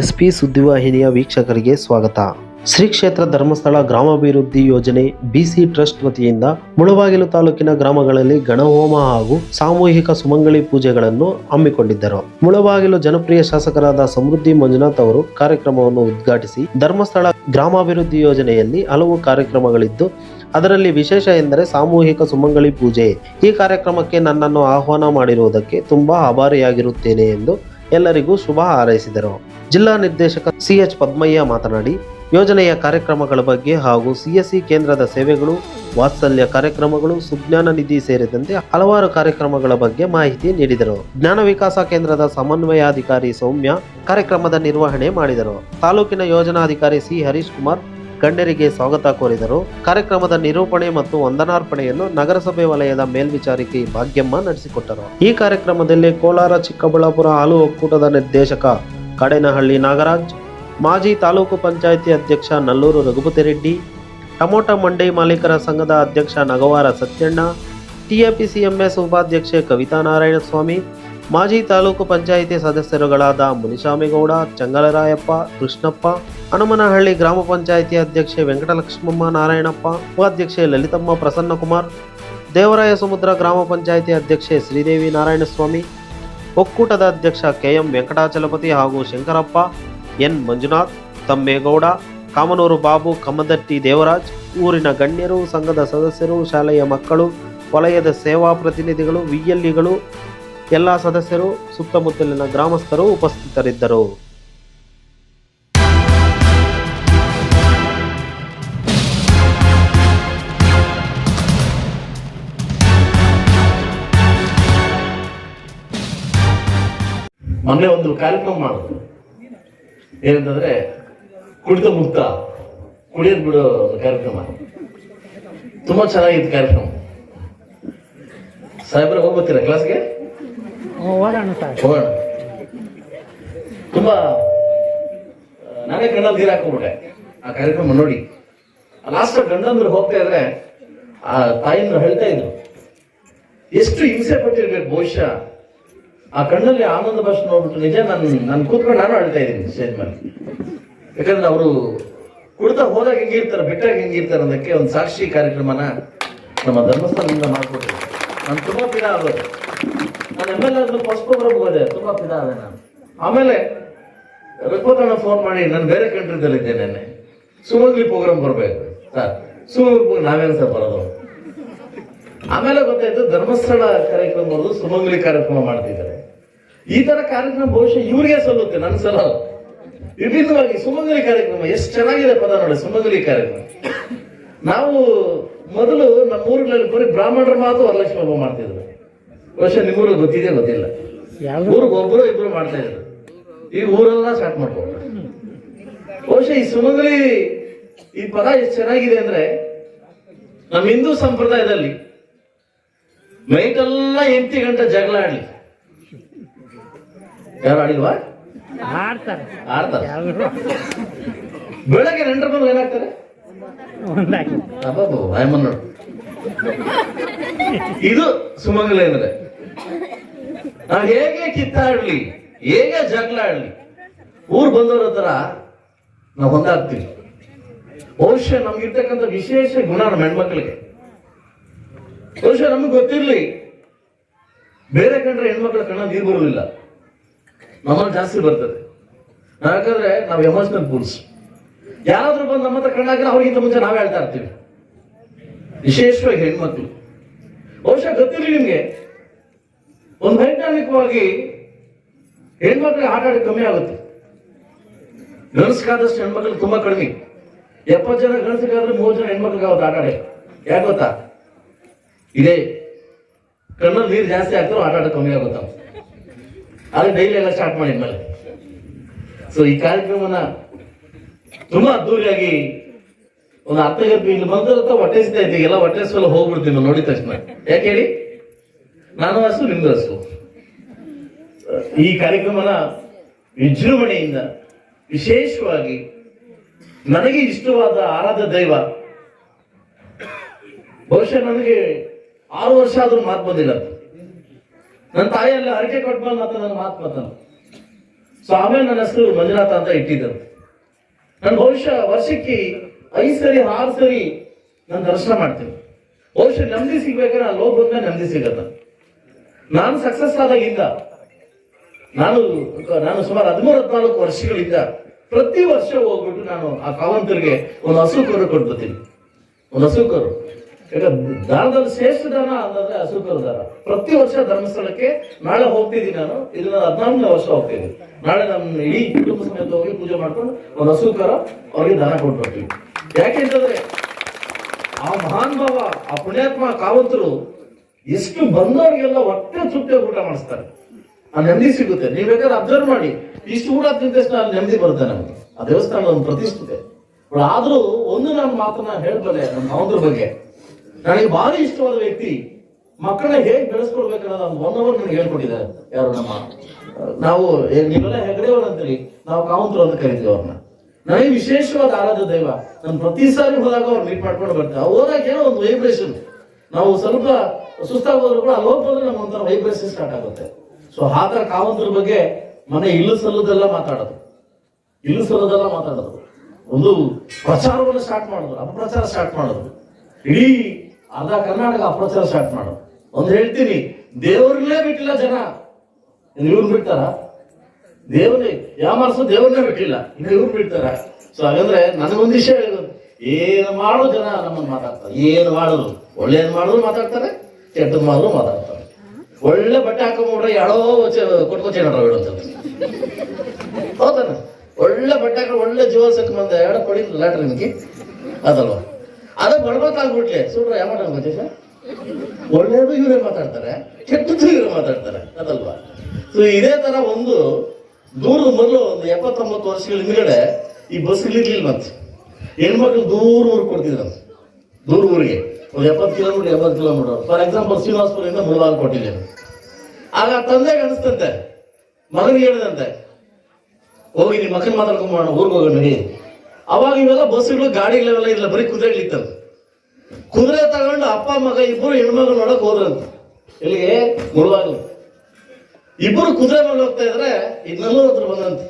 SP ಸುದ್ದಿವಾಹಿನಿಯ ವೀಕ್ಷಕರಿಗೆ ಸ್ವಾಗತ. ಶ್ರೀ ಕ್ಷೇತ್ರ ಧರ್ಮಸ್ಥಳ ಗ್ರಾಮಾಭಿವೃದ್ಧಿ ಯೋಜನೆ ಬಿಸಿ ಟ್ರಸ್ಟ್ ವತಿಯಿಂದ ಮುಳಬಾಗಿಲು ತಾಲೂಕಿನ ಗ್ರಾಮಗಳಲ್ಲಿ ಗಣಹೋಮ ಹಾಗೂ ಸಾಮೂಹಿಕ ಸುಮಂಗಳಿ ಪೂಜೆಗಳನ್ನು ಹಮ್ಮಿಕೊಂಡಿದ್ದರು. ಮುಳಬಾಗಿಲು ಜನಪ್ರಿಯ ಶಾಸಕರಾದ ಸಮೃದ್ಧಿ ಮಂಜುನಾಥ್ ಅವರು ಕಾರ್ಯಕ್ರಮವನ್ನು ಉದ್ಘಾಟಿಸಿ ಧರ್ಮಸ್ಥಳ ಗ್ರಾಮಾಭಿವೃದ್ಧಿ ಯೋಜನೆಯಲ್ಲಿ ಹಲವು ಕಾರ್ಯಕ್ರಮಗಳಿದ್ದು, ಅದರಲ್ಲಿ ವಿಶೇಷ ಎಂದರೆ ಸಾಮೂಹಿಕ ಸುಮಂಗಳಿ ಪೂಜೆ. ಈ ಕಾರ್ಯಕ್ರಮಕ್ಕೆ ನನ್ನನ್ನು ಆಹ್ವಾನ ಮಾಡಿರುವುದಕ್ಕೆ ತುಂಬಾ ಆಭಾರಿಯಾಗಿರುತ್ತೇನೆ ಎಂದು ಎಲ್ಲರಿಗೂ ಶುಭ ಹಾರೈಸಿದರು. ಜಿಲ್ಲಾ ನಿರ್ದೇಶಕ ಸಿಎಚ್ ಪದ್ಮಯ್ಯ ಮಾತನಾಡಿ, ಯೋಜನೆಯ ಕಾರ್ಯಕ್ರಮಗಳ ಬಗ್ಗೆ ಹಾಗೂ ಸಿಎಸ್ಸಿ ಕೇಂದ್ರದ ಸೇವೆಗಳು, ವಾತ್ಸಲ್ಯ ಕಾರ್ಯಕ್ರಮಗಳು, ಸುಜ್ಞಾನ ನಿಧಿ ಸೇರಿದಂತೆ ಹಲವಾರು ಕಾರ್ಯಕ್ರಮಗಳ ಬಗ್ಗೆ ಮಾಹಿತಿ ನೀಡಿದರು. ಜ್ಞಾನ ವಿಕಾಸ ಕೇಂದ್ರದ ಸಮನ್ವಯಾಧಿಕಾರಿ ಸೌಮ್ಯ ಕಾರ್ಯಕ್ರಮದ ನಿರ್ವಹಣೆ ಮಾಡಿದರು. ತಾಲೂಕಿನ ಯೋಜನಾಧಿಕಾರಿ ಸಿ ಹರೀಶ್ ಕುಮಾರ್ ಗಣ್ಯರಿಗೆ ಸ್ವಾಗತ ಕೋರಿದರು. ಕಾರ್ಯಕ್ರಮದ ನಿರೂಪಣೆ ಮತ್ತು ವಂದನಾರ್ಪಣೆಯನ್ನು ನಗರಸಭೆ ವಲಯದ ಮೇಲ್ವಿಚಾರಕಿ ಭಾಗ್ಯಮ್ಮ ನಡೆಸಿಕೊಟ್ಟರು. ಈ ಕಾರ್ಯಕ್ರಮದಲ್ಲಿ ಕೋಲಾರ, ಚಿಕ್ಕಬಳ್ಳಾಪುರ ಹಾಲು ಒಕ್ಕೂಟದ ನಿರ್ದೇಶಕ ಕಡೇನಹಳ್ಳಿ ನಾಗರಾಜ್, ಮಾಜಿ ತಾಲೂಕು ಪಂಚಾಯಿತಿ ಅಧ್ಯಕ್ಷ ನಲ್ಲೂರು ರಘುಪತಿ ಟಮೋಟ ಮಂಡಿ ಮಾಲೀಕರ ಸಂಘದ ಅಧ್ಯಕ್ಷ ನಗವಾರ ಸತ್ಯಣ್ಣ, ಟಿಎಪಿಸಿಎಂಎಸ್ ಉಪಾಧ್ಯಕ್ಷೆ ಕವಿತಾ ನಾರಾಯಣಸ್ವಾಮಿ ಮಾಜಿ ತಾಲೂಕು ಪಂಚಾಯಿತಿ ಸದಸ್ಯರುಗಳಾದ ಮುನಿಸ್ವಾಮಿಗೌಡ, ಚಂಗಲರಾಯಪ್ಪ, ಕೃಷ್ಣಪ್ಪ, ಹನುಮನಹಳ್ಳಿ ಗ್ರಾಮ ಪಂಚಾಯಿತಿ ಅಧ್ಯಕ್ಷೆ ವೆಂಕಟಲಕ್ಷ್ಮಮ್ಮ ನಾರಾಯಣಪ್ಪ, ಉಪಾಧ್ಯಕ್ಷೆ ಲಲಿತಮ್ಮ ಪ್ರಸನ್ನಕುಮಾರ್, ದೇವರಾಯ ಸಮುದ್ರ ಗ್ರಾಮ ಪಂಚಾಯಿತಿ ಅಧ್ಯಕ್ಷೆ ಶ್ರೀದೇವಿ ನಾರಾಯಣಸ್ವಾಮಿ, ಒಕ್ಕೂಟದ ಅಧ್ಯಕ್ಷ ಕೆಎಂ ವೆಂಕಟಾಚಲಪತಿ ಹಾಗೂ ಶಂಕರಪ್ಪ, ಎನ್ ಮಂಜುನಾಥ್, ತಮ್ಮೇಗೌಡ, ಕಾಮನೂರು ಬಾಬು, ಕಮ್ಮದಟ್ಟಿ ದೇವರಾಜ್, ಊರಿನ ಗಣ್ಯರು, ಸಂಘದ ಸದಸ್ಯರು, ಶಾಲೆಯ ಮಕ್ಕಳು, ವಲಯದ ಸೇವಾ ಪ್ರತಿನಿಧಿಗಳು, ವಿಎಲ್ಇಗಳು ಎಲ್ಲ ಸದಸ್ಯರು, ಸುತ್ತಮುತ್ತಲಿನ ಗ್ರಾಮಸ್ಥರು ಉಪಸ್ಥಿತರಿದ್ದರು. ಮೊನ್ನೆ ಒಂದು ಕಾರ್ಯಕ್ರಮ ಮಾಡಿದ್ರು. ಏನಂತಂದ್ರೆ, ಕುಡಿತ ಮುಕ್ತ, ಕುಡಿಯದ್ ಬಿಡೋ ಕಾರ್ಯಕ್ರಮ. ತುಂಬಾ ಚೆನ್ನಾಗಿತ್ತು ಕಾರ್ಯಕ್ರಮ. ಸಾಹೇಬ್ರ, ಹೋಗ್ಬತ್ತೀರಾ ಕ್ಲಾಸ್ಗೆ ತುಂಬಾ ನಾನೇ ಕಣ್ಣಲ್ಲಿ ನೀರು ಹಾಕೊಂಡ್ಬಿಟ್ಟೆ. ಆ ಕಾರ್ಯಕ್ರಮ ನೋಡಿ. ಲಾಸ್ಟ್ ಗಂಡಂದ್ರು ಹೋಗ್ತಾ ಇದ್ರೆ ಆ ತಾಯಿಂದ್ರು ಹೇಳ್ತಾ ಇದ್ರು. ಎಷ್ಟು ಹಿಂಸೆ ಪಟ್ಟಿರ್ಬೇಕು ಬಹುಶಃ. ಆ ಕಣ್ಣಲ್ಲಿ ಆನಂದ ಭಾಷೆ ನೋಡ್ಬಿಟ್ಟು ನಿಜ ನಾನು ನಾನು ಕೂತ್ಕೊಂಡು ನಾನು ಅಳ್ತಾ ಇದ್ದೀನಿ ಸ್ಟೇಜ್ ಮೇಲೆ ಯಾಕಂದ್ರೆ ಅವರು ಕುಡ್ತಾ ಹೋದಾಗ ಹೆಂಗಿರ್ತಾರೆ ಬಿಟ್ಟಾಗ ಹೆಂಗಿರ್ತಾರೆ ಅನ್ನೋದಕ್ಕೆ ಒಂದು ಸಾಕ್ಷಿ ಕಾರ್ಯಕ್ರಮನ ನಮ್ಮ ಧರ್ಮಸ್ಥಳದಿಂದ ಮಾಡ್ಕೊಟ್ಟಿದ್ರು ನಾನು ತುಂಬ ಪಿಡ ಆಗೋದು ನಾನು ಎಂ ಎಲ್ ಫಸ್ಟ್ ತುಂಬಾ ಅದೇ ಆಮೇಲೆ ರಘುಪತಣ್ಣ ಫೋನ್ ಮಾಡಿ, ನಾನು ಬೇರೆ ಕಂಟ್ರಿದಲ್ಲಿ ಇದ್ದೇನೆ ಸುಮಂಗ್ಲಿ ಪ್ರೋಗ್ರಾಮ್ ಬರಬೇಕು. ಸರ್, ಸುಮಂಗ್ಲಿ ನಾವೇನು ಸರ್ ಬರೋದು? ಆಮೇಲೆ ಗೊತ್ತಾಯ್ತು, ಧರ್ಮಸ್ಥಳ ಕಾರ್ಯಕ್ರಮ ಬರೋದು ಸುಮಂಗ್ಲಿ ಕಾರ್ಯಕ್ರಮ ಮಾಡ್ತಿದ್ದಾರೆ. ಈ ತರ ಕಾರ್ಯಕ್ರಮ ಬಹುಶಃ ಇವ್ರಿಗೆ ಸಲ್ಲುತ್ತೆ ನನ್ನ ಸಲ ವಿಭಿನ್ನವಾಗಿ ಸುಮಂಗಲಿ ಕಾರ್ಯಕ್ರಮ, ಎಷ್ಟು ಚೆನ್ನಾಗಿದೆ ಪದ ನೋಡಿ, ಸುಮಂಗಲಿ ಕಾರ್ಯಕ್ರಮ. ನಾವು ಮೊದಲು ನಮ್ಮ ಊರಿನಲ್ಲಿ ಬರೀ ಬ್ರಾಹ್ಮಣರ ಮಾತು ವರಲಕ್ಷ್ಮಿ ಹಬ್ಬ ಮಾಡ್ತಿದ್ರು. ಬಹುಶಃ ನಿಮ್ಮೂರು ಗೊತ್ತಿದೆ ಗೊತ್ತಿಲ್ಲ. ಊರಿಗೆ ಒಬ್ಬರು ಇಬ್ರು ಮಾಡ್ತಾ ಇದ್ರು. ಈಗ ಊರೆಲ್ಲ ಸ್ಟಾರ್ಟ್ ಮಾಡ್ಕೊಂಡು. ಬಹುಶಃ ಈ ಸುಮಂಗಲಿ ಈ ಪದ ಎಷ್ಟು ಚೆನ್ನಾಗಿದೆ ಅಂದ್ರೆ ನಮ್ಮ ಹಿಂದೂ ಸಂಪ್ರದಾಯದಲ್ಲಿ ನೈಟೆಲ್ಲ ಎಂಟು ಗಂಟೆ ಜಗಳ ಆಡ್ಲಿ. ಯಾರು ಆಡಿಲ್ವಾ? ಆಡ್ತಾರೆ. ಬೆಳಗ್ಗೆ ನೆಂಟರ ಬಂದು ಏನಾಗ್ತಾರೆ ಅಬ್ಬಬ್ಬ, ಆಯಮ್ಮನ್ ಇದು ಸುಮಂಗಲಿ ಅಂದ್ರೆ. ನಾವು ಹೇಗೆ ಕಿತ್ತಾಡ್ಲಿ, ಹೇಗೆ ಜಗಳ ಆಡ್ಲಿ ಊರ್ ಬಂದವ್ರ ಹತ್ರ ನಾವು ಹೊಂದಾಗ್ತೀವಿ ಬಹುಶಃ ನಮ್ಗಿರ್ತಕ್ಕಂಥ ವಿಶೇಷ ಗುಣ ನಮ್ಮ ಹೆಣ್ಮಕ್ಳಿಗೆ. ಬಹುಶಃ ನಮ್ಗೆ ಗೊತ್ತಿರ್ಲಿ, ಬೇರೆ ಕಂಡ್ರೆ ಹೆಣ್ಮಕ್ಳ ಕಣ್ಣ ನೀರು ಬರೋದಿಲ್ಲ. ನಮ್ಮಲ್ಲಿ ಜಾಸ್ತಿ ಬರ್ತದೆ. ಯಾಕಂದ್ರೆ ನಾವು ಎಮೋಷನಲ್ ಪೂಲ್ಸ್ ಯಾರಾದ್ರೂ ಬಂದು ನಮ್ಮ ಹತ್ರ ಕಣ್ಣಾಗ್ರೆ ಅವ್ರಿಗಿಂತ ಮುಂಚೆ ನಾವೇ ಹೇಳ್ತಾ ಇರ್ತೀವಿ. ವಿಶೇಷವಾಗಿ ಹೆಣ್ಮಕ್ಳು. ಬಹುಶಃ ಗೊತ್ತಿರಲಿ ನಿಮ್ಗೆ ಒಂದು ವೈಜ್ಞಾನಿಕವಾಗಿ ಹೆಣ್ಮಕ್ಳಿಗೆ ಆಟ ಆಡಿ ಕಮ್ಮಿ ಆಗುತ್ತೆ. ಗಣಸ್ಕಾದಷ್ಟು ಹೆಣ್ಮಕ್ಳು ತುಂಬಾ ಕಡಿಮೆ. ಎಪ್ಪತ್ತು ಜನ ಗಣಸಿಗಾದ್ರೆ ಮೂವತ್ತು ಜನ ಹೆಣ್ಮಕ್ಳಿಗೆ ಅವತ್ತು ಆಟ ಆಡಿ ಯಾಕೆ ಗೊತ್ತಾ? ಇದೇ, ಕಣ್ಣಲ್ಲಿ ನೀರು ಜಾಸ್ತಿ ಆಗ್ತಾರೋ ಆಟ ಆಡೋದು ಕಮ್ಮಿ ಆಗುತ್ತ? ಆದ್ರೆ ಡೈಲಿ ಎಲ್ಲ ಸ್ಟಾರ್ಟ್ ಮಾಡಿದ್ಮೇಲೆ ಸೊ ಈ ಕಾರ್ಯಕ್ರಮನ ತುಂಬಾ ಅದ್ದೂರಿಯಾಗಿ ಒಂದು ಅರ್ಥ ಇಲ್ಲಿ ಮಂದಿರ ಹೊಟ್ಟೆ ಸಿಗ್ತಾ ಇದ್ದೀವಿ ಎಲ್ಲ ಹೊಟ್ಟೆ ಸ್ವಲ್ಪ ಹೋಗ್ಬಿಡ್ತೀವಿ ನೋಡಿದ ತಕ್ಷಣ. ಯಾಕೆ ಹೇಳಿ? ನಾನು ಹಸು ನಿಮ್ದು ಹಸು ಈ ಕಾರ್ಯಕ್ರಮನ ವಿಜೃಂಭಣೆಯಿಂದ ವಿಶೇಷವಾಗಿ ನನಗೆ ಇಷ್ಟವಾದ ಆರಾಧ ದೈವ, ಬಹುಶಃ ನನಗೆ ಆರು ವರ್ಷ ಆದ್ರೂ ಮಾತು ಬಂದಿಲ್ಲ ನನ್ನ ತಾಯಿಯೆಲ್ಲ ಹರಕೆ ಕೊಟ್ಬಂದು ಮಾತ್ರ ನನ್ನ ಮಾತು ಮಾತನ ಸೊ ಆಮೇಲೆ ನನ್ನ ಹೆಸರು ಮಂಜುನಾಥ ಅಂತ ಇಟ್ಟಿದ್ದರು. ನನ್ನ ಬಹುಶಃ ವರ್ಷಕ್ಕೆ ಐದು ಸರಿ, ಆರು ಸರಿ ನಾನು ದರ್ಶನ ಮಾಡ್ತೀನಿ. ಬಹುಶಃ ನೆಮ್ಮದಿ ಸಿಗ್ಬೇಕಾದ್ರೆ ಅಲ್ಲಿ ಹೋಗ್ಬಂದ್ರೆ ನೆಮ್ಮದಿ ಸಿಗತ್ತ. ನಾನು ಸಕ್ಸಸ್ ಆದಾಗಿಂದ, ನಾನು ನಾನು ಸುಮಾರು ಹದಿಮೂರು ಹದಿನಾಲ್ಕು ವರ್ಷಗಳಿಂದ ಪ್ರತಿ ವರ್ಷ ಹೋಗ್ಬಿಟ್ಟು ನಾನು ಆ ಕಾವಂತರಿಗೆ ಒಂದು ಹಸು ಕರು ಕೊಟ್ಬಿಡ್ತೀನಿ. ಒಂದು ಹಸು ಕರು ಯಾಕಂದ್ರೆ ದಾನದಲ್ಲಿ ಶ್ರೇಷ್ಠ ದಾನ ಅನ್ನೋದ್ರೆ ಹಸು ಕರು ದಾನ. ಪ್ರತಿ ವರ್ಷ ಧರ್ಮಸ್ಥಳಕ್ಕೆ ನಾಳೆ ಹೋಗ್ತಿದ್ದೀನಿ ನಾನು, ಇದನ್ನ ಹದಿನಾಲ್ಕನೇ ವರ್ಷ ಹೋಗ್ತೀನಿ. ನಾಳೆ ನಮ್ಮ ಇಡೀ ಕುಟುಂಬ ಸಮೇತ ಹೋಗಿ ಪೂಜೆ ಮಾಡ್ಕೊಂಡು ಒಂದು ಹಸು ಕರ ಅವ್ರಿಗೆ ದಾನ ಯಾಕೆ ಯಾಕೆಂತಂದ್ರೆ ಆ ಮಹಾನ್ ಭಾವ, ಆ ಪುಣ್ಯಾತ್ಮ ಕಾವಂತರು ಎಷ್ಟು ಬಂದವರಿಗೆಲ್ಲ ಹೊಟ್ಟೆ ತೃಪ್ತಿ ಊಟ ಮಾಡಿಸ್ತಾರೆ. ಆ ನೆಮ್ಮದಿ ಸಿಗುತ್ತೆ. ನೀವು ಬೇಕಾದ್ರೆ ಅಬ್ಸರ್ವ್ ಮಾಡಿ. ಇಷ್ಟು ಊಟ ತಿಂದ ತಕ್ಷಣ ಅಲ್ಲಿ ನೆಮ್ಮದಿ ಬರುತ್ತೆ ನಮಗೆ. ಆ ದೇವಸ್ಥಾನದ ಒಂದು ಪ್ರತಿಷ್ಠಿತೆ ಬಟ್ ಆದ್ರೂ ಒಂದು ನಾನು ಮಾತನ್ನ ಹೇಳ್ಬಲ್ಲೆ ನಮ್ಮ ಮಾವಂದ್ರ ಬಗ್ಗೆ. ನನಗೆ ಭಾರಿ ಇಷ್ಟವಾದ ವ್ಯಕ್ತಿ ಮಕ್ಕಳನ್ನ ಹೇಗೆ ಬೆಳೆಸ್ಕೊಡ್ಬೇಕನ್ನೋದು ಒಂದು ಒನ್ ಅವರ್ ನನಗೆ ಹೇಳ್ಕೊಟ್ಟಿದ್ದಾರೆ ಯಾರು ನಮ್ಮ, ನಾವು ನೀವೆಲ್ಲ ಹೆಗಡೆಯವರು ಅಂತೀರಿ. ನಾವು ಕಾವಂತರು ಅಂತ ಕರಿತೀವಿ ಅವ್ರನ್ನ. ನನಗೆ ವಿಶೇಷವಾದ ಆರಾಧ್ಯ ದೈವ. ನಾನು ಪ್ರತಿ ಸಾರಿ ಹೋದಾಗ ಅವ್ರು ಮೀಟ್ ಮಾಡ್ಕೊಂಡು ಬರ್ತಾರೆ ಹೋದಾಗ ಏನೋ ಒಂದು ವೈಬ್ರೇಷನ್ ನಾವು ಸ್ವಲ್ಪ ಸುಸ್ತಾಗಿ ಹೋದ್ರು ಕೂಡ ಅಲ್ಲಿ ಹೋಗಿ ನಮ್ಮ ಒಂಥರ ವೈಬ್ರೇಷನ್ ಸ್ಟಾರ್ಟ್ ಆಗುತ್ತೆ. ಸೊ ಆ ಥರ ಕಾವಂತರ ಬಗ್ಗೆ ಮನೆ ಇಲ್ಲು ಸಲ್ಲದೆಲ್ಲ ಮಾತಾಡೋದು. ಇಲ್ಲು ಸಲ್ಲದೆಲ್ಲ ಮಾತಾಡೋದು. ಒಂದು ಪ್ರಚಾರವನ್ನು ಸ್ಟಾರ್ಟ್ ಮಾಡೋದು, ಅಪಪ್ರಚಾರ ಸ್ಟಾರ್ಟ್ ಮಾಡೋದು. ಇಡೀ ಅರ್ಧ ಕರ್ನಾಟಕ ಅಪಪ್ರಚಾರ ಸ್ಟಾರ್ಟ್ ಮಾಡೋದು. ಒಂದು ಹೇಳ್ತೀನಿ ದೇವ್ರಲ್ಲೇ ಬಿಟ್ಟಿಲ್ಲ ಜನ. ಇವ್ರು ಬಿಡ್ತಾರ? ದೇವರೇ ಯಾಮರ್ಸು ದೇವ್ರನ್ನೇ ಬಿಟ್ಟಿಲ್ಲ. ಇನ್ನು ಇವ್ರು ಬಿಡ್ತಾರ? ಸೊ ಹಾಗಂದ್ರೆ ನನಗೊಂದು ವಿಷಯ ಹೇಳೋದು. ಏನು ಮಾಡೋ ಜನ ನಮ್ಮನ್ನು ಮಾತಾಡ್ತಾರೆ. ಏನು ಮಾಡೋದು? ಒಳ್ಳೇನು ಮಾಡಿದ್ರು ಮಾತಾಡ್ತಾರೆ ಮಾಲು ಮಾತಾಡ್ತಾರೆ ಒಳ್ಳೆ ಬಟ್ಟೆ ಹಾಕೊಂಡ್ಬಿಟ್ರೆ ಯಾಳೋ ಕೊಟ್ಕೊಚೆ ನೋಡ್ರ ಹೇಳುವಂಥದ್ದು ಹೌದನ ಒಳ್ಳೆ ಬಟ್ಟೆ ಹಾಕೊಂಡು ಒಳ್ಳೆ ಜೀವ ಸಕ್ಕ ಬಂದ ಎರಡ ಕೊಡಿ ಲ್ಯಾಟ್ರ್ ನಿಮಗೆ. ಅದಲ್ವ? ಅದ ಬಡಬತ್ತಾಗ್ಬಿಟ್ಲೆ ಸುಡ್ರ ಯಾವ ಗೊತ್ತೇ ಸರ್ ಒಳ್ಳೇದು ಇವರೇ ಮಾತಾಡ್ತಾರೆ, ಕೆಟ್ಟದ್ದು ಇವರೇ ಮಾತಾಡ್ತಾರೆ. ಅದಲ್ವಾ? ಸೊ ಇದೇ ತರ ಒಂದು ದೂರದ ಮೊದಲು ಒಂದು ಎಪ್ಪತ್ತೊಂಬತ್ತು ವರ್ಷಗಳ ಹಿಂದ್ಗಡೆ ಈ ಬಸ್ಗಳಿರ್ಲಿಲ್ಲ ಮತ್ತೆ. ಹೆಣ್ಮಕ್ಳು ದೂರ ಊರಿಗೆ ಕೊಡ್ತಿದ್ರು. ದೂರ ಊರಿಗೆ. ಒಂದು ಎಪ್ಪತ್ತು ಕಿಲೋಮೀಟರ್, ಎಂಬತ್ತು ಕಿಲೋಮೀಟರ್. ಫಾರ್ ಎಕ್ಸಾಂಪಲ್ ಶ್ರೀನಿವಾಸಪುರದಿಂದ ಮುಳಬಾಗ ಕೊಟ್ಟಿದ್ದೇನೆ. ಆಗ ತಂದೆಗೆ ಅನಿಸ್ತಂತೆ, ಮಗನಿಗೆ ಹೇಳಿದಂತೆ, ಹೋಗಿ ನಿಮ್ಮ ಮಾತಾಡ್ಕೊಂಡು ಮಾಡೋಣ, ಊರಿಗೆ ಹೋಗೋಣ ನಡಿ ಅವಾಗ ಇವೆಲ್ಲ ಬಸ್ಸುಗಳು, ಗಾಡಿಗಳೆಲ್ಲ ಇಲ್ಲ, ಬರೀ ಕುದುರೆಗಳಿತ್ತಂತೆ ಕುದುರೆ ತಗೊಂಡು ಅಪ್ಪ, ಮಗ ಇಬ್ಬರು ಹೆಣ್ಮಗಳು ನೋಡಕ್ ಹೋದ್ರಂತ. ಇಲ್ಲಿಗೆ ಮುಳುವಾಗಲು ಇಬ್ಬರು ಕುದುರೆ ಮೇಲೆ ಹೋಗ್ತಾ ಇದ್ರೆ, ಇನ್ನೆಲ್ಲೂ ಹತ್ರ ಬಂದಂತೆ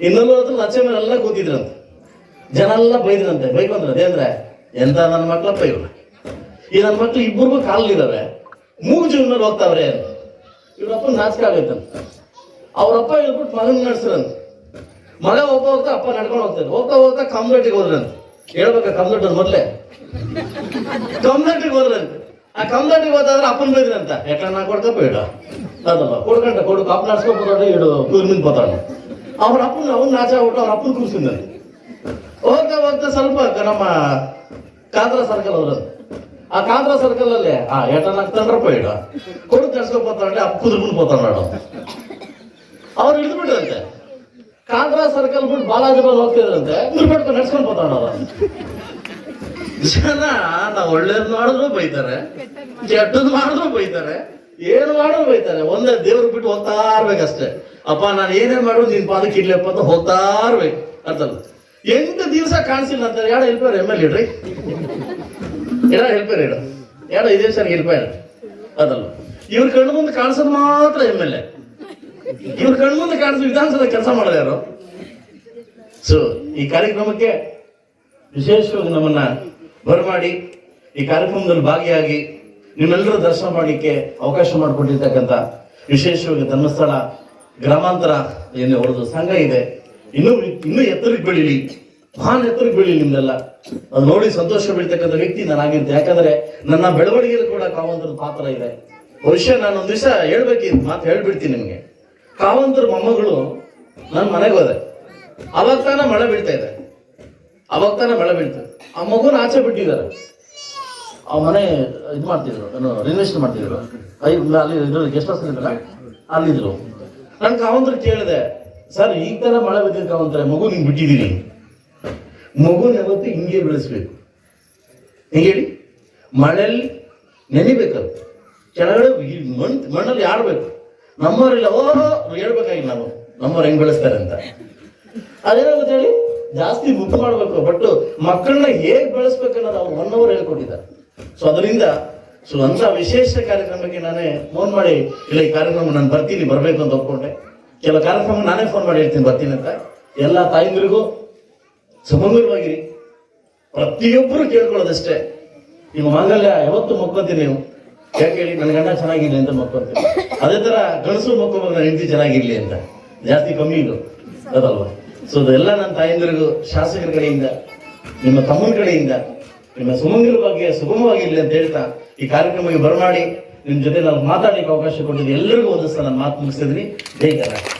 ಇನ್ನೆಲ್ಲೂ ಹತ್ರ ಲಚ್ಚೆ ಮೇಲೆ ಎಲ್ಲ ಕೂತಿದ್ರಂತೆ. ಜನ ಎಲ್ಲ ಬೈದ್ರಂತೆ. ಬೈಕ್ ಅದೇ ಅದೇಂದ್ರೆ ಎಂತ ನನ್ನ ಮಕ್ಳಪ್ಪ ಇವ್ರು. ಈ ನನ್ನ ಮಕ್ಳು ಇಬ್ಬರು ಕಾಲಿದಾವೆ ಮೂರು ಜೀವನ ಹೋಗ್ತಾವ್ರೆ ಇವ್ರಪ್ಪ ನಾಚಿಕೆ ಆಗೈತಂತ ಅವ್ರಪ್ಪ ಹೇಳ್ಬಿಟ್ಟು ಮಗನ ನಡೆಸ್ರಂತ ಮಗ ಹೋಗ್ತಾ ಹೋಗ್ತಾ ಅಪ್ಪ ನಡ್ಕೊಂಡು ಹೋಗ್ತಾರೆ ಹೋಗ್ತಾ ಹೋಗ್ತಾ ಕಂಪ್ಲೇಟಿಗೆ ಹೋದ್ರಂತ ಹೇಳ್ಬೇಕ ಕಂಪ್ಲೇಟ್ ಮೊದ್ಲೆ? ಕಂಪ್ಲೇಟಿಗೆ ಹೋದ್ರಂತ ಆ ಕಂಪ್ಲೇಟಿಗೆ ಹೋದಾದ್ರೆ ಅಪ್ಪನ ಬೈದ್ರಂತ ಯಾಕಂದ್ರೆ ನಾ ಕೊಡ್ಕಪ್ಪ ಬೇಡ. ಅದಲ್ಲ ಕೊಡ್ಕಂಟ ಕೊಡು. ಅಪ್ಪ ನಡ್ಸ್ಕೊಂಡ್ ಹೋದ್ರೆ ಇಡು. ಕೂರ್ಮಿಂದ ಪತ್ರ ಅವ್ರ ಅಪ್ಪನ ಅವ್ನ ನಾಚ ಅವ್ರ ಅಪ್ಪನ ಕೂರ್ಸಿದ್ದಂತೆ ಹೋಗ್ತಾ ಸ್ವಲ್ಪ ನಮ್ಮ ಕಾಂದ್ರ ಸರ್ಕಲ್ ಹೋದ್ರಂತೆ ಆ ಕಾಂದ್ರ ಸರ್ಕಲ್ ಅಲ್ಲಿ, ಆ, ಏಟನ್ ಹಾಕ್ತಾನ್ರಪ್ಪ ಇಡ. ಕೊಡು ನಡ್ಸ್ಕೊಂಡ್ ಬರ್ತಾನೆ ಅಪ್ಪ ಕುದುರೆ ಮುಂದೆ ಬರ್ತಾನೆ ನೋಡು. ಅವ್ರು ಹಿಡಿದು ಬಿಟ್ರಂತೆ. ಕಾಂಗ್ರಾ ಸರ್ಕಲ್ ಬಿಟ್ಟು ಬಾಲಾಜಿ ಬಾಲ್ ಹೋಗ್ತಿದ್ರಂತೆ ಬಿಟ್ಬಿಟ್ಟು ನಡ್ಸ್ಕೊಂಡ್ ಬರ್ತಾನ ಜನ ನಾವು ಒಳ್ಳೇದ್ ಮಾಡಿದ್ರು ಬೈತಾರೆ, ಕೆಟ್ಟದ್ ಮಾಡಿದ್ರು ಬೈತಾರೆ, ಏನು ಮಾಡಿದ್ರು ಬೈತಾರೆ. ಒಂದೇ ದೇವ್ರು ಬಿಟ್ಟು ಹೋಗ್ತಾ ಇರ್ಬೇಕಷ್ಟೇ. ಅಪ್ಪ, ನಾನು ಏನೇ ಮಾಡು ನಿನ್ ಪಾದಕ್ಕೆ ಇಡ್ಲಪ್ಪ ಅಂತ ಹೋಗ್ತಾ ಇರ್ಬೇಕು. ಅರ್ಥಲ್ಲ ಎಂಟು ದಿವಸ ಕಾಣಿಸಿಲ್ಲ ಅಂತ ಯಾಡ ಹೆಲ್ಪರ್ ಎಂ ಎಲ್ ಇಡ್ರಿ ಯಾರ ಹೆಲ್ಪರ್ ಇಡು ಯಾಡ ಇದೇ ಸರ್ ಹೆಲ್ಪರ್ ಅದಲ್ಲ. ಇವ್ರ ಕಣ್ಣು ಮುಂದೆ ಕಾಣಿಸೋದು ಮಾತ್ರ ಎಂ ಎಲ್ ಎ ಇವ್ರ ಕಣ್ಮುಂದೆ ಕಾಣಿಸೋ ವಿಧಾನಸಭೆ ಕೆಲಸ ಮಾಡೋದು ಯಾರು? ಸೊ ಈ ಕಾರ್ಯಕ್ರಮಕ್ಕೆ ವಿಶೇಷವಾಗಿ ನಮ್ಮನ್ನ ಬರಮಾಡಿ, ಈ ಕಾರ್ಯಕ್ರಮದಲ್ಲಿ ಭಾಗಿಯಾಗಿ ನಿಮ್ಮೆಲ್ಲರ ದರ್ಶನ ಮಾಡಲಿಕ್ಕೆ ಅವಕಾಶ ಮಾಡಿಕೊಂಡಿರ್ತಕ್ಕಂಥ ವಿಶೇಷವಾಗಿ ಧರ್ಮಸ್ಥಳ ಗ್ರಾಮಾಂತರ ಏನು ಅವ್ರದ್ದು ಸಂಘ ಇದೆ. ಇನ್ನೂ ಇನ್ನೂ ಎತ್ತರಕ್ಕೆ ಬೆಳೀಲಿ. ಮಹಾನ್ ಎತ್ತರಕ್ಕೆ ಬೆಳೀಲಿ ನಿಮ್ದೆಲ್ಲ ಅದು ನೋಡಿ ಸಂತೋಷ ಬೀಳ್ತಕ್ಕಂಥ ವ್ಯಕ್ತಿ ನಾನಾಗಿರ್ತೀನಿ ಯಾಕಂದ್ರೆ ನನ್ನ ಬೆಳವಣಿಗೆಯಲ್ಲಿ ಕೂಡ ಕಾವಂತರ ಪಾತ್ರ ಇದೆ. ಬಹುಶಃ ನಾನು ಒಂದ್ ದಿವಸ ಹೇಳ್ಬೇಕು ಮಾತು ಹೇಳ್ಬಿಡ್ತೀನಿ ನಿಮ್ಗೆ. ಕಾವಂತರ ಮೊಮ್ಮಗಳು ನನ್ನ ಮನೆಗೆ ಹೋದೆ. ಅವಾಗ ತಾನ ಮಳೆ ಬೀಳ್ತಾ ಇದೆ. ಅವಾಗ ತಾನ ಮಳೆ ಇದೆ. ಆ ಮಗುನ ಆಚೆ ಬಿಟ್ಟಿದ್ದಾರೆ. ಆ ಮನೆ ಇದು ಮಾಡ್ತಿದ್ರು, ಏನು ರಿನೋವೇಷನ್ ಮಾಡ್ತಿದ್ರು. ಅಲ್ಲಿ ಗೆಸ್ಟ್ ಹೌಸ್ ಅಲ್ಲಿದ್ರು. ನಾನು ಕಾವಂತರ ಕೇಳಿದೆ ಸರ್, ಈ ತರ ಮಳೆ ಬಿದ್ದಿದ್ದ ಅಂತಾರೆ ಮಗು ನಿಂಗೆ ಬಿಟ್ಟಿದ್ದೀನಿ. ಮಗುನ ಯಾವತ್ತು ಹಿಂಗೆ ಬೆಳೆಸ್ಬೇಕು. ಹೇಳಿ ಮಳೆಯಲ್ಲಿ ನೆನಿಬೇಕದು. ಕೆಳಗಡೆ ಮಣ್, ಮಣ್ಣಲ್ಲಿ ಆಡ್ಬೇಕು. ನಮ್ಮವರಿಲ್ಲ ಓ ಹೇಳ್ಬೇಕಾಗಿ ನಾವು. ನಮ್ಮವ್ರು ಹೆಂಗ್ ಬೆಳೆಸ್ತಾರೆ ಅಂತ. ಅದೇನಾಗುತ್ತೆ ಹೇಳಿ? ಜಾಸ್ತಿ ಮುದ್ದು ಮಾಡಬೇಕು. ಬಟ್ ಮಕ್ಕಳನ್ನ ಹೇಗೆ ಬೆಳೆಸ್ಬೇಕು ಅನ್ನೋದು ಅವ್ರು ಒನ್ ಅವರ್ ಹೇಳ್ಕೊಟ್ಟಿದ್ದಾರೆ. ಸೊ ಅದರಿಂದ ಸೊ ಅಂತ ವಿಶೇಷ ಕಾರ್ಯಕ್ರಮಕ್ಕೆ ನಾನೇ ಫೋನ್ ಮಾಡಿ, ಇಲ್ಲ, ಈ ಕಾರ್ಯಕ್ರಮ ನಾನು ಬರ್ತೀನಿ, ಬರಬೇಕು ಅಂತ ಒಪ್ಕೊಂಡೆ. ಕೆಲ ಕಾರ್ಯಕ್ರಮ ನಾನೇ ಫೋನ್ ಮಾಡಿ ಹೇಳ್ತೀನಿ, ಬರ್ತೀನಿ ಅಂತ. ಎಲ್ಲ ತಾಯಂದಿರಿಗೂ ಸುಮಂಗಲವಾಗಿರಿ ಪ್ರತಿಯೊಬ್ಬರು ಕೇಳ್ಕೊಳ್ಳೋದಷ್ಟೇ. ನಿಮ್ಮ ಮಾಂಗಲ್ಯ ಯಾವತ್ತು ಮಕ್ಕೊಂತೀನಿ ನೀವು. ಯಾಕೆ ಹೇಳಿ, ನನ್ನ ಗಂಡ ಚೆನ್ನಾಗಿರ್ಲಿ ಅಂತ ಮಕ್ಕೊಂತೀನಿ. ಅದೇ ತರ ಗಣಸು ಮಕ್ಕೊಂಬ ನನ್ನ ಹೆಂಡತಿ ಚೆನ್ನಾಗಿರ್ಲಿ ಅಂತ. ಜಾಸ್ತಿ ಕಮ್ಮಿ ಇದು. ಅದಲ್ವಾ? ಸೊ ಅದೆಲ್ಲ ನನ್ನ ತಾಯಂದಿರಿಗೂ, ಶಾಸಕರ ಕಡೆಯಿಂದ, ನಿಮ್ಮ ತಮ್ಮನ ಕಡೆಯಿಂದ, ನಿಮ್ಮ ಸುಮಂಗಿರ ಬಗ್ಗೆ ಸುಗಮವಾಗಿರ್ಲಿ ಅಂತ ಹೇಳ್ತಾ ಈ ಕಾರ್ಯಕ್ರಮಕ್ಕೆ ಬರಮಾಡಿ. ನಿಮ್ ಜೊತೆ ನಾವು ಮಾತಾಡಲಿಕ್ಕೆ ಅವಕಾಶ ಕೊಟ್ಟಿದ್ದು ಎಲ್ಲರಿಗೂ ಒಂದು ಸಲ ಮಾತು ಮುಗಿಸಿದ್ರಿ. ಕರ್ನಾಟಕ